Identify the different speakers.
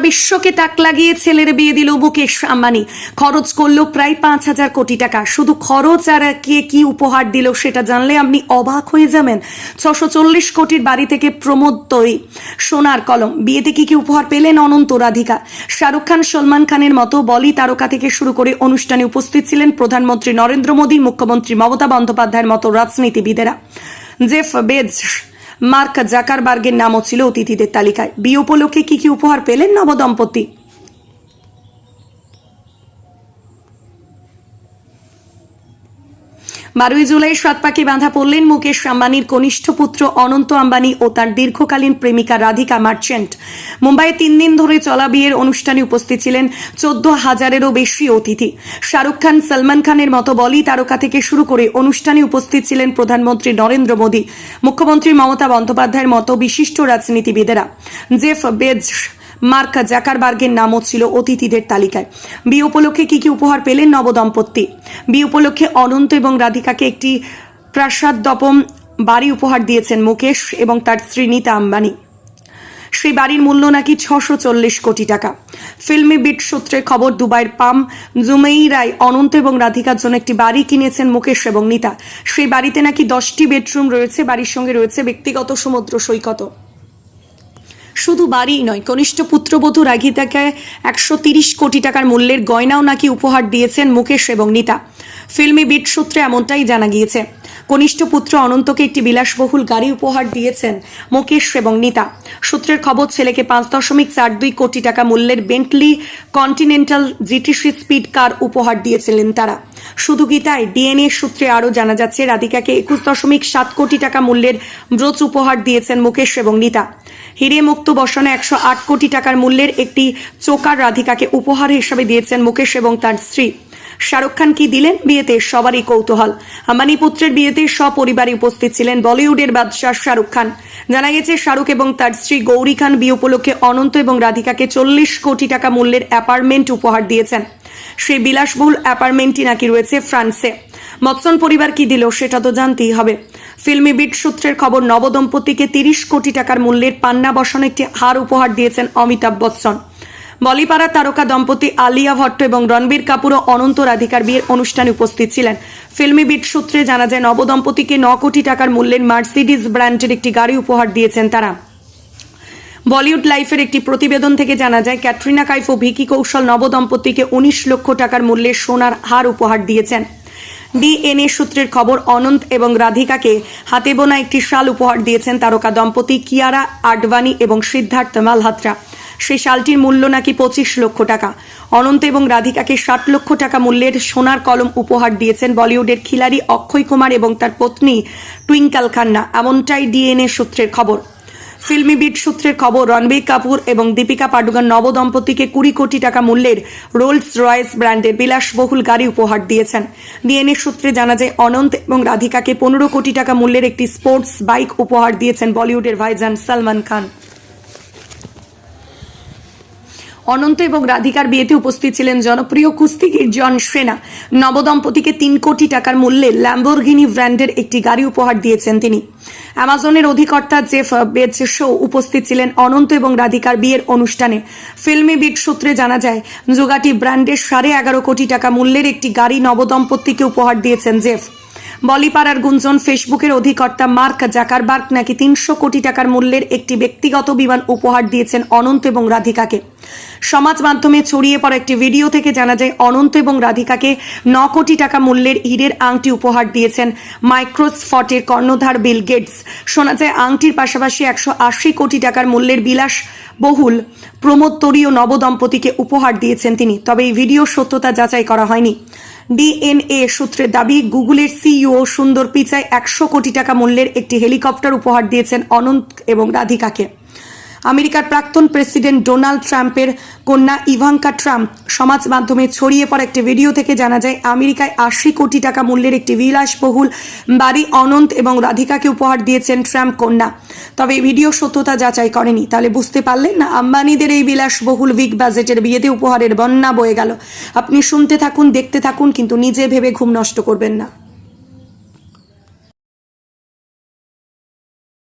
Speaker 1: বিশ্বকে তাক লাগিয়ে ছেলের বিয়ে দিল মুকেশ আম্বানি। খরচ করল প্রায় পাঁচ হাজার কোটি টাকা। শুধু খরচ আর কে কি উপহার দিল সেটা জানলে আপনি অবাক হয়ে যাবেন। ছশো চল্লিশ কোটির বাড়ি থেকে প্রমোদ তৈরি। সোনার কলম। বিয়েতে কি কি উপহার পেলেন অনন্ত রাধিকা? শাহরুখ খান, সলমান খানের মতো বলি তারকা থেকে শুরু করে অনুষ্ঠানে উপস্থিত ছিলেন প্রধানমন্ত্রী নরেন্দ্র মোদী, মুখ্যমন্ত্রী মমতা বন্দ্যোপাধ্যায়ের মতো রাজনীতিবিদেরা। জেফ বেজ মার্ক জাকারবার্গের নামও ছিল অতিথিদের তালিকায়। বিয়ে উপলক্ষে কি কি উপহার পেলেন নবদম্পতি? বারোই জুলাই সাত পাকে বাঁধা পড়লেন মুকেশ আম্বানির কনিষ্ঠ পুত্র অনন্ত আম্বানি ও তার দীর্ঘকালীন প্রেমিকা রাধিকা মার্চেন্ট। মুম্বাইয়ে তিন দিন ধরে চলা বিয়ের অনুষ্ঠানে উপস্থিত ছিলেন চোদ্দ হাজারেরও বেশি অতিথি। শাহরুখ খান, সলমান খানের মতো বলি তারকা থেকে শুরু করে অনুষ্ঠানে উপস্থিত ছিলেন প্রধানমন্ত্রী নরেন্দ্র মোদী। মুখ্যমন্ত্রী মমতা বন্দ্যোপাধ্যায়ের মতো বিশিষ্ট রাজনীতিবিদেরা। জেফ বেজ মার্ক জাকারবার্গের নামও ছিল অতিথিদের তালিকায়। বিয়ে উপলক্ষে কি কি উপহার পেলেন নবদম্পতি? বিয়ে উপলক্ষে অনন্ত এবং রাধিকাকে একটি প্রাসাদ দপম বাড়ি উপহার দিয়েছেন মুকেশ এবং তার স্ত্রী নীতা আম্বানি। সেই বাড়ির মূল্য নাকি ছশো চল্লিশ কোটি টাকা। ফিল্মি বিট সূত্রে খবর, দুবাইয়ের পাম জুমেইরাই অনন্ত এবং রাধিকার জন্য একটি বাড়ি কিনেছেন মুকেশ এবং নীতা। সেই বাড়িতে নাকি দশটি বেডরুম রয়েছে, বাড়ির সঙ্গে রয়েছে ব্যক্তিগত সমুদ্র সৈকত। শুধু বাড়িই নয়, কনিষ্ঠ পুত্রবধূ রাঘিতাকে একশো তিরিশ কোটি টাকার মূল্যের গয়নাও নাকি উপহার দিয়েছেন মুকেশ এবং নিতা। ফিল্মি বিট সূত্রে এমনটাই জানা গিয়েছে। কনিষ্ঠ পুত্র অনন্তকে একটি বিলাসবহুল গাড়ি উপহার দিয়েছেন মুকেশ এবং নিতা। সূত্রের খবর, ছেলেকে পাঁচ দশমিক চার দুই কোটি টাকা মূল্যের Bentley Continental GTC speed car উপহার দিয়েছিলেন তারা। শুধু তাই? ডিএনএ সূত্রে আরও জানা যাচ্ছে, রাধিকাকে একুশ দশমিক সাত কোটি টাকা মূল্যের ব্রোচ উপহার দিয়েছেন মুকেশ এবং নিতা। হিরে মুক্ত বসানো একশো আট কোটি টাকার মূল্যের একটি চোকার রাধিকাকে উপহার হিসেবে দিয়েছেন মুকেশ এবং তার স্ত্রী। শাহরুখ খান কি দিলেন? বিয়েতে সবারই কৌতূহল। আম্বানি পুত্রের বিয়েতে সপরিবারে উপস্থিত ছিলেন বলিউডের বাদশাহ শাহরুখ খান। জানা গেছে, শাহরুখ এবং তার স্ত্রী গৌরী খান বিয়ে উপলক্ষে অনন্ত এবং রাধিকাকে চল্লিশ কোটি টাকা মূল্যের অ্যাপার্টমেন্ট উপহার দিয়েছেন। সেই বিলাসবহুল অ্যাপার্টমেন্টটি নাকি রয়েছে ফ্রান্সে। মৎসন পরিবার কি দিল সেটা তো জানতেই হবে। ফিল্মি বিট সূত্রের খবর, নবদম্পতিকে তিরিশ কোটি টাকার মূল্যের পান্না বসানো একটি হার উপহার দিয়েছেন অমিতাভ বচ্চন। বলিপাড়া তারকা দম্পতি আলিয়া ভট্ট এবং রণবীর কাপুর ও অনন্ত রাধিকার বিয়ের অনুষ্ঠানে উপস্থিত ছিলেন। ফিল্মি বিট সূত্রে জানা যায়, নবদম্পতিকে ন কোটি টাকার মূল্যের মার্সিডিজ ব্র্যান্ডের একটি গাড়ি উপহার দিয়েছেন তারা। বলিউড লাইফের একটি প্রতিবেদন থেকে জানা যায়, ক্যাটরিনা কাইফ ও ভিকি কৌশল নবদম্পতিকে উনিশ লক্ষ টাকার মূল্যের সোনার হার উপহার দিয়েছেন। ডিএনএ সূত্রের খবর, অনন্ত এবং রাধিকাকে হাতে বোনা একটি শাল উপহার দিয়েছেন তারকা দম্পতি কিয়ারা আডবাণী এবং সিদ্ধার্থ মালহাত্রা। সেই শালটির মূল্য নাকি পঁচিশ লক্ষ টাকা। অনন্ত এবং রাধিকাকে ষাট লক্ষ টাকা মূল্যের সোনার কলম উপহার দিয়েছেন বলিউডের খিলাড়ি অক্ষয় কুমার এবং তার পত্নী টুইঙ্কাল খান্না, এমনটাই ডিএনএ সূত্রের খবর। ফিল্মি বিট সূত্রের খবর, রণবীর কাপুর এবং দীপিকা পাডুকান নবদম্পতিকে কুড়ি কোটি টাকা মূল্যের রোলস রয়েস ব্র্যান্ডের বিলাসবহুল গাড়ি উপহার দিয়েছেন। ডিএনএ সূত্রে জানা যায়, অনন্ত এবং রাধিকাকে পনেরো কোটি টাকা মূল্যের একটি স্পোর্টস বাইক উপহার দিয়েছেন বলিউডের ভাইজান সালমান খান। অনন্ত এবং রাধিকার বিয়েতে উপস্থিত ছিলেন জনপ্রিয় কুস্তিগির জন সেনা। নবদম্পতিকে তিন কোটি টাকার মূল্যে ল্যাম্বোরগিনি ব্র্যান্ডের একটি গাড়ি উপহার দিয়েছেন তিনি। অ্যামাজনের অধিকর্তা জেফ বেজশো উপস্থিত ছিলেন অনন্ত এবং রাধিকার বিয়ের অনুষ্ঠানে। ফিল্মি বিট সূত্রে জানা যায় জোগাটি ব্র্যান্ডের সাড়ে এগারো কোটি টাকা মূল্যের একটি গাড়ি নবদম্পতিকে উপহার দিয়েছেন জেফ। বলিপাড়ার গুঞ্জন ফেসবুকের অধিকর্তা মার্ক জাকারবার্গ নাকি তিনশো কোটি টাকার মূল্যের একটি ব্যক্তিগত বিমান উপহার দিয়েছেন অনন্ত এবং রাধিকাকে। সমাজ মাধ্যমে ছড়িয়ে পড়া একটি ভিডিও থেকে জানা যায়, অনন্ত এবং রাধিকাকে ন কোটি টাকা মূল্যের হীরের আংটি উপহার দিয়েছেন মাইক্রোসফটের কর্ণধার বিল গেটস। শোনা যায়, আংটির পাশাপাশি একশো আশি কোটি টাকার মূল্যের বিলাস বহুল প্রমোত্তরীয় নবদম্পতিকে উপহার দিয়েছেন তিনি, তবে এই ভিডিও সত্যতা যাচাই করা হয়নি। ডিএনএ সূত্রের দাবি, গুগলের সিইও সুন্দর পিচাই একশো কোটি টাকা মূল্যের একটি হেলিকপ্টার উপহার দিয়েছেন অনন্ত এবং রাধিকাকে। আমেরিকার প্রাক্তন প্রেসিডেন্ট ডোনাল্ড ট্রাম্পের কন্যা ইভাঙ্কা ট্রাম্প সমাজ মাধ্যমে ছড়িয়ে পড়া একটি ভিডিও থেকে জানা যায়, আমেরিকায় আশি কোটি টাকা মূল্যের একটি বিলাসবহুল বাড়ি অনন্ত এবং রাধিকাকে উপহার দিয়েছেন ট্রাম্প কন্যা। তবে ভিডিও সত্যতা যাচাই করেনি। তাহলে বুঝতে পারলেন না, আম্বানিদের এই বিলাসবহুল বিগ বাজেটের বিয়েতে উপহারের বন্যা বয়ে গেল। আপনি শুনতে থাকুন, দেখতে থাকুন, কিন্তু নিজে ভেবে ঘুম নষ্ট করবেন না।